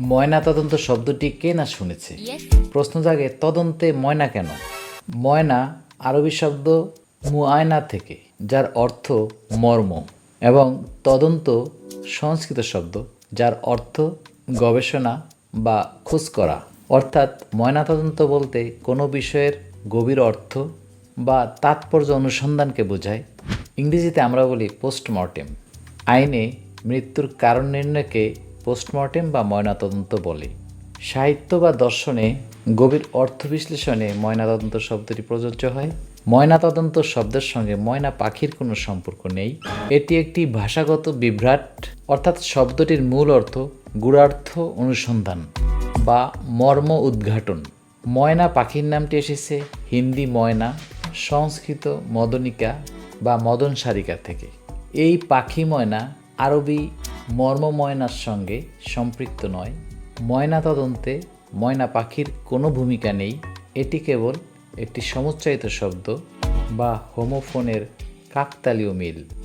ময়না তদন্ত শব্দটি কে না শুনেছে? প্রশ্ন জাগে তদন্তে ময়না কেন? ময়না আরবি শব্দ মুআয়না থেকে যার অর্থ মর্ম এবং তদন্ত সংস্কৃত শব্দ যার অর্থ গবেষণা বা খোঁজ করা। অর্থাৎ ময়নাতদন্ত বলতে কোনো বিষয়ের গভীর অর্থ বা তাৎপর্য অনুসন্ধানকে বোঝায়। ইংরেজিতে আমরা বলি পোস্টমর্টেম। আইনে মৃত্যুর কারণ নির্ণয়কে পোস্টমর্টেম বা ময়নাতদন্ত বলে। সাহিত্য বা দর্শনে গভীর অর্থ বিশ্লেষণে ময়নাতদন্ত শব্দটি প্রযোজ্য হয়। ময়নাতদন্ত শব্দের সঙ্গে ময়না পাখির কোনো সম্পর্ক নেই। এটি একটি ভাষাগত বিভ্রাট, অর্থাৎ শব্দটির মূল অর্থ গূঢ়ার্থ অনুসন্ধান বা মর্ম উদ্ঘাটন। ময়না পাখির নামটি এসেছে হিন্দি ময়না, সংস্কৃত মদনিকা বা মদন সারিকা থেকে। এই পাখি ময়না আরবি মর্ম ময়নার সঙ্গে সম্পৃক্ত নয়। ময়না তদন্তে ময়না পাখির কোনো ভূমিকা নেই। এটি কেবল একটি সমুচ্চায়িত শব্দ বা হোমোফোনের কাকতালীয় মিল।